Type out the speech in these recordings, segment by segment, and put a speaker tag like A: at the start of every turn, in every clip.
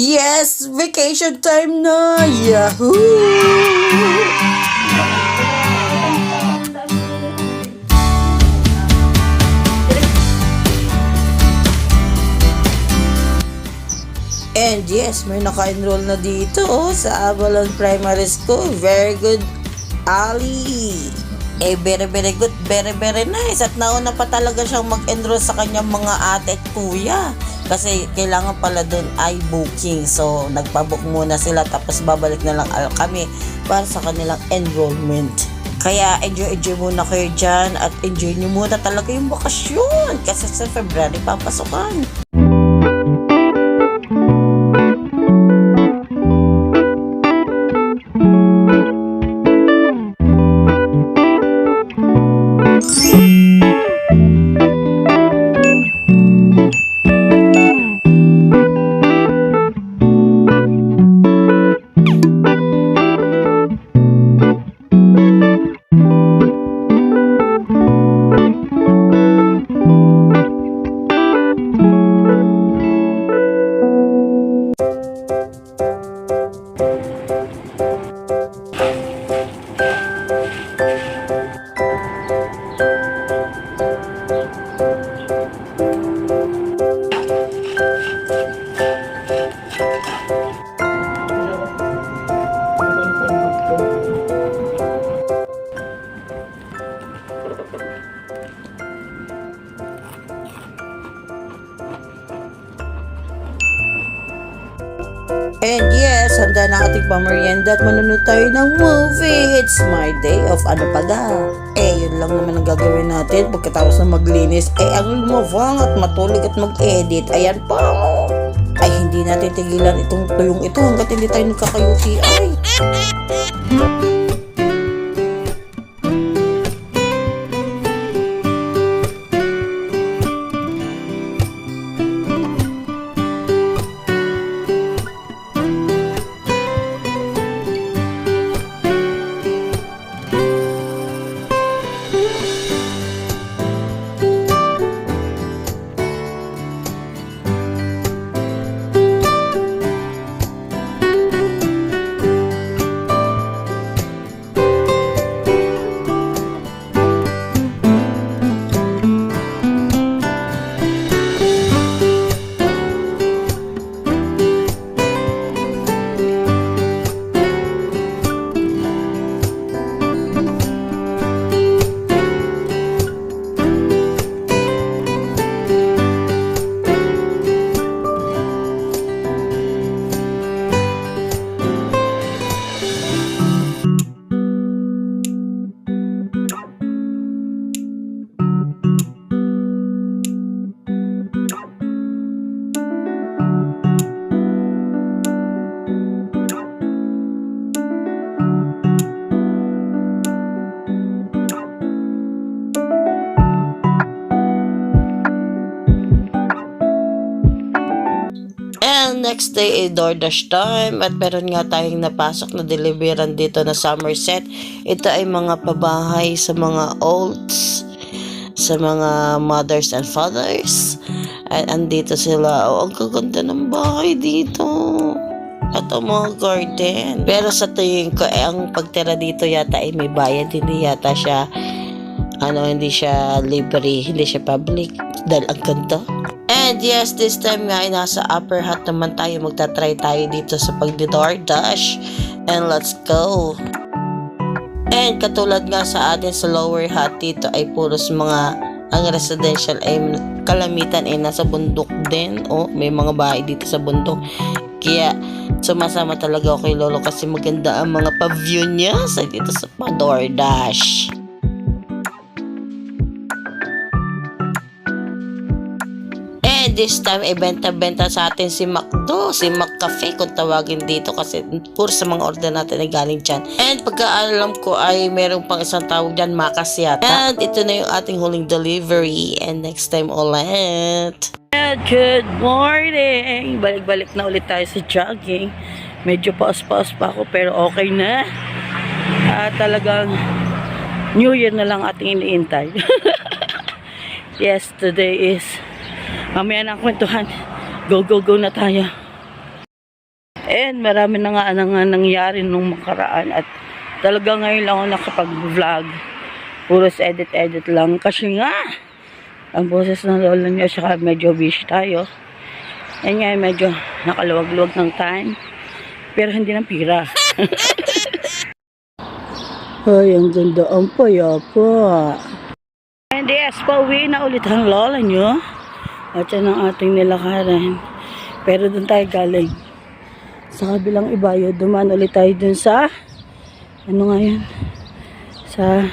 A: Yes! Vacation time na! Yahoo! And yes, may naka-enroll na dito oh, sa Avalon Primary School. Very good, Ali. Eh, very, very good. Very, very nice. At nauna pa talaga siyang mag-enroll sa kanyang mga ate at kuya. Kasi kailangan pala doon ay booking. So, nagpabook muna sila tapos babalik na lang kami para sa kanilang enrollment. Kaya enjoy enjoy muna kayo dyan at enjoy nyo muna talaga yung bakasyon kasi sa February papasukan. Pamerienda at manunod tayo ng movie. It's my day of ano pa ga. Eh, yun lang naman ang gagawin natin pagkatapos na maglinis. Eh, ang lumavang at matulog at mag-edit. Ayan pa. Ay, hindi natin tigilan itong tuyong ito hanggat hindi tayo nagkaka-UTI. And next day ay DoorDash time at meron nga tayong napasok na deliveran dito na Somerset. Ito ay mga pabahay sa mga olds, sa mga mothers and fathers. At andito sila. Oh, ang gaganda ng bahay dito. At ang mga garden. Pero sa tingin ko, eh, ang pagtira dito yata ay may bayad. Hindi yata siya, ano, hindi siya libre, hindi siya public. Dahil ang ganda. And yes, this time nga ay nasa upper hat naman tayo. Magta-try tayo dito sa pagdi-DoorDash. And let's go! And katulad nga sa atin sa lower hat dito ay puros mga ang residential ay kalamitan ay nasa bundok din. O, may mga bahay dito sa bundok. Kaya sumasama talaga ako kay Lolo kasi maganda ang mga paview niya sa dito sa DoorDash. This time, ay benta-benta sa atin si McDo, si McCafe kung tawagin dito kasi puro sa mga order natin ay galing dyan. And pagkaalam ko ay meron pang isang tawag dyan, Makas yata. And ito na yung ating huling delivery. And next time ulit. Good morning! Balik-balik na ulit tayo sa jogging. Medyo paus-paus pa ako pero okay na. At talagang New Year na lang ating iniintay. yes, today is mamaya na ang kwentuhan. Go, go, go na tayo.
B: And marami na nga, na nga nangyari nung makaraan at talaga ngayon lang ako nakapag-vlog. Puros edit-edit lang. Kasi nga, ang boses ng lola niya saka medyo busy tayo. Yan nga, medyo nakaluwag-luwag ng time. Pero hindi ng pira. Ay, ang ganda ang payapa. And yes, pauwi na ulit ang lola nyo. At yan ang ating nilakaran. Pero doon tayo galing. Sa kabilang ibayo, dumaan ulit tayo dun sa, ano nga yun? Sa,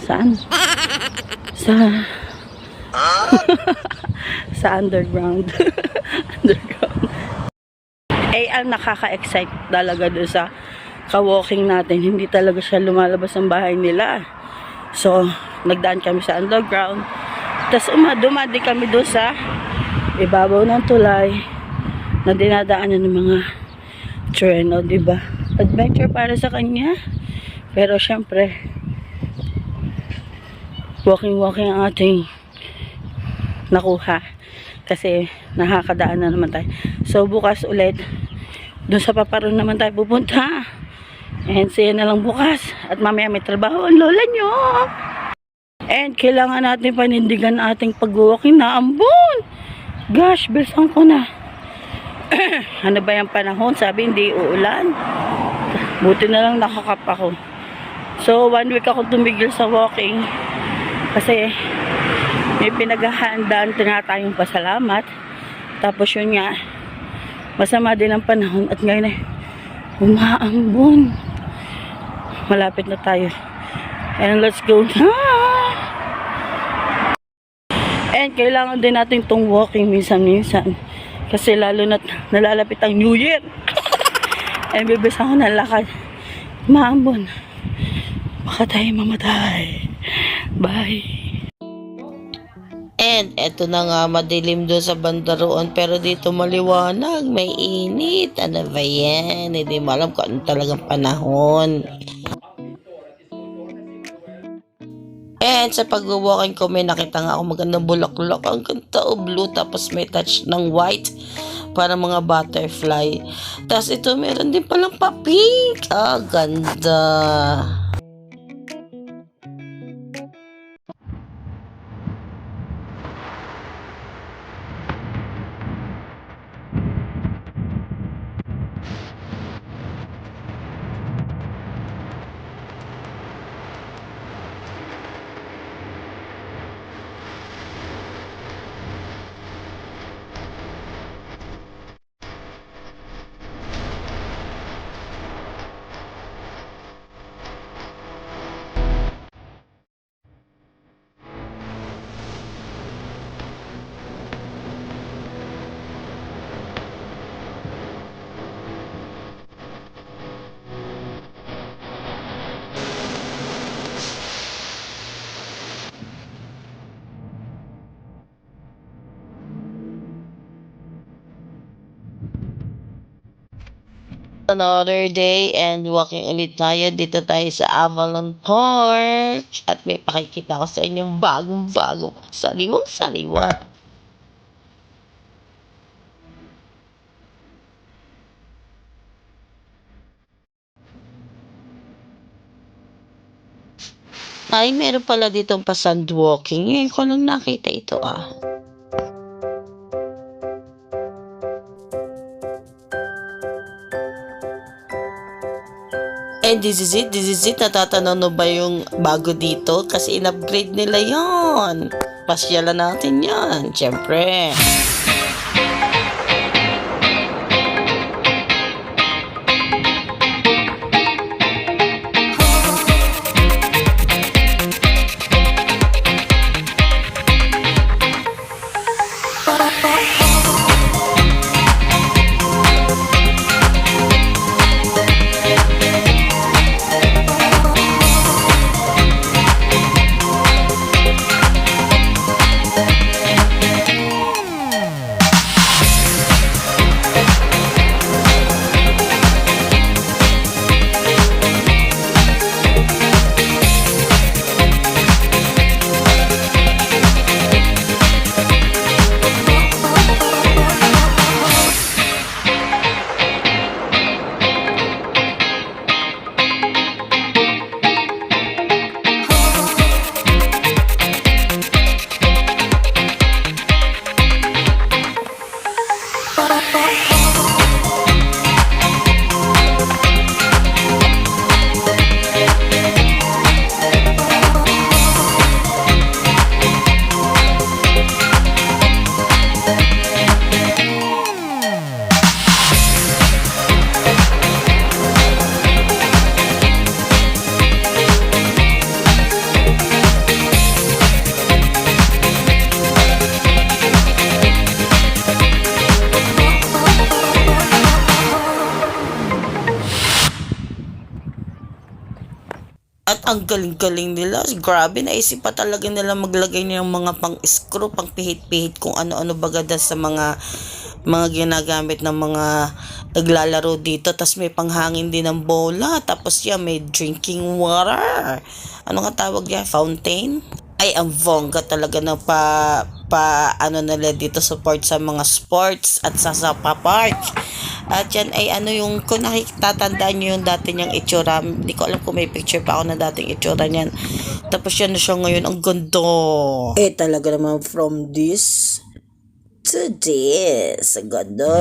B: saan? Sa, sa underground. underground. Eh, ang nakaka-excite talaga dun sa ka-walking natin. Hindi talaga siya lumalabas ng bahay nila. So, nagdaan kami sa underground. Tapos, uma, dumaan din kami doon sa ibabaw ng tulay na dinadaanan ng mga treno, di ba? Adventure para sa kanya. Pero, syempre, walking-walking ang ating nakuha. Kasi, nakakadaan na naman tayo. So, bukas ulit, doon sa paparoon naman tayo pupunta. And siya na lang bukas. At mamaya may trabaho ang lola nyo. And kailangan natin panindigan ating pag-walking na ambon. Gosh, bilisan ko na. ano ba yung panahon? Sabi hindi uulan. Buti na lang nakakap ako. So, one week ako tumigil sa walking. Kasi may pinaghahandaan na tayong pasalamat. Tapos yun nga, masama din ang panahon at ngayon ay umaambon. Malapit na tayo. And let's go na! And kailangan din natin tong walking minsan-minsan. Kasi lalo na nalalapit ang New Year. And bibis ako ng lakad. Maambon. Baka tayo mamatay. Bye.
A: And eto na nga madilim doon sa bandaroon pero dito maliwanag, may init. Ano ba yan? Hindi mo alam kung talagang panahon. And sa pag-walking ko, may nakita nga ako magandang bulaklak. Ang ganda o blue tapos may touch ng white para mga butterfly. Tapos ito meron din palang pa-pink. Ah, ganda. Another day and walking ulit tayo. Dito tayo sa Avalon Park. At may pakikita ko sa inyo bagong-bago. Sariwang sariwa. Ay, meron pala ditong pa sand walking. Ngayon ko lang nakita ito ah. And this is it, this is it. Natatanaw na ba yung bago dito? Kasi in-upgrade nila yon. Pasyalan natin yan, syempre. Ang galing-galing nila. Grabe, naisip pa talaga nila maglagay ng mga pang-screw, pang-pihit-pihit kung ano-ano bagada sa mga mga ginagamit ng mga naglalaro dito. Tapos may panghangin din ng bola. Tapos yan, may drinking water. Ano nga tawag yan? Fountain? Ay, ang bongga talaga na pa, pa ano nila dito support sa mga sports at sa Sapa Park. At yan ay ano yung, kung nakitatandaan nyo yung dati niyang itsura, hindi ko alam kung may picture pa ako na dating itsura niyan. Tapos yan na siya ngayon, ang ganda. Eh talaga naman from this to this. Ang ganda.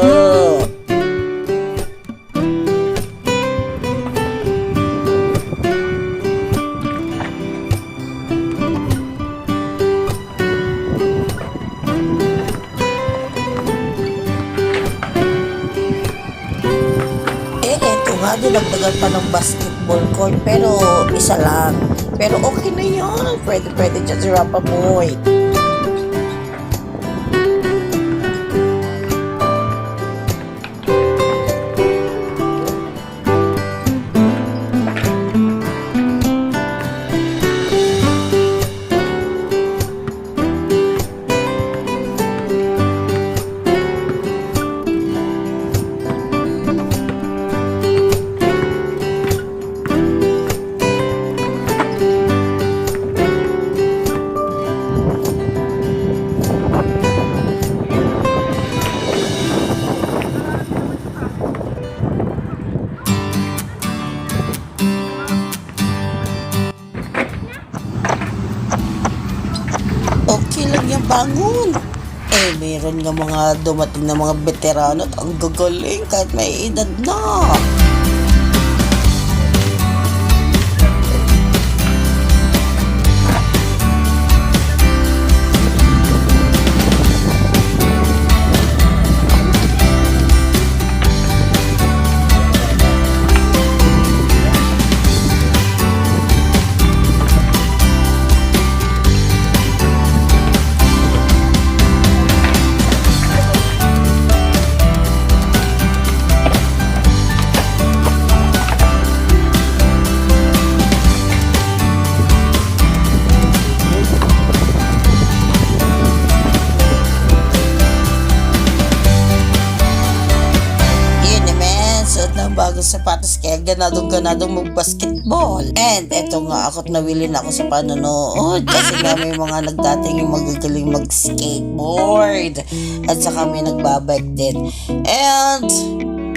A: Nga, dinagdagan pa ng basketball court, pero isa lang. Pero okay na yun. Pwede, pwede dyan si Rapa Boy. Yan, bangon. Eh, meron nga mga dumating na mga veterano at ang gagaling kahit may edad na. Ganadong ganadong mag-basketball. And eto nga, ako't nawili na ako sa panonood kasi nga may mga nagdating yung magagaling mag-skateboard at saka may nagbabike din. And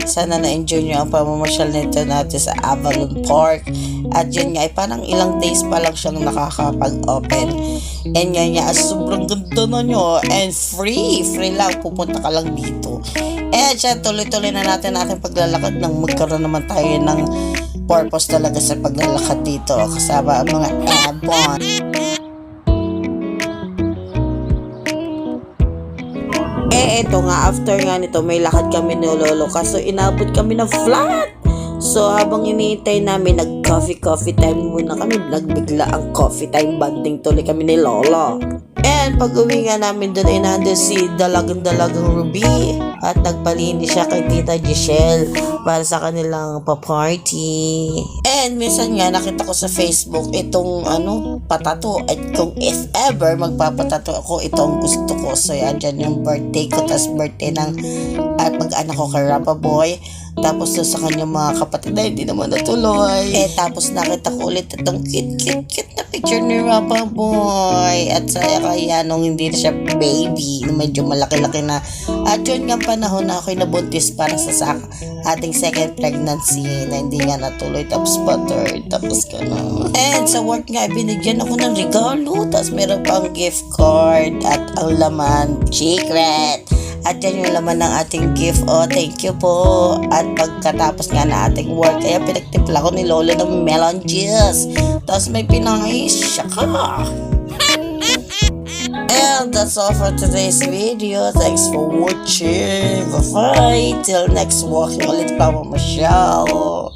A: sana na-enjoy nyo ang pamamasyal nito natin sa Avalon Park. At yun nga, ay parang ilang days pa lang siyang nakakapag-open. And nga nga, sobrang ganda na nyo. And free, free lang, pupunta ka lang dito. Eh, siya, tuloy-tuloy na natin natin paglalakad nang magkaroon naman tayo ng purpose talaga sa paglalakad dito kasama ang mga airborne. Eh, eto nga, after nga nito, may lakad kami ni Lolo. Kaso inabot kami ng flat. So, habang iniintay namin, nag-coffee-coffee time muna kami. Nagbigla ang coffee time banding tuloy kami ni Lolo. And pag uwi nga namin doon ay nandun si Dalagang-Dalagang Ruby at nagpalinis siya kay Tita Giselle para sa kanilang pa-party. And minsan nga nakita ko sa Facebook itong ano, patato at kung if ever magpapatato ako itong gusto ko. So yan dyan yung birthday ko tas birthday ng at pag-anak ko kay Rapa Boy. Tapos doon sa kanyang mga kapatid na hindi naman natuloy. Eh tapos nakita ko ulit itong cute cute cute na picture ni Rapa Boy. At sa kaya nung hindi siya baby, medyo malaki-laki na. At yun nga panahon na ako'y nabuntis para sa sa ating second pregnancy na hindi nga natuloy. Tapos butter, tapos gano'n. And sa work nga, binigyan ako ng regalo. Tapos meron pang gift card at ang laman, secret. At yan yung laman ng ating gift. Oh, thank you po. At pagkatapos nga na ating work, kaya pinagtimpla ko ni Lolo ng melon juice. Tapos may pinangis siya ka. And that's all for today's video. Thanks for watching. Bye-bye. Till next walking ulit pa, Mama Michelle.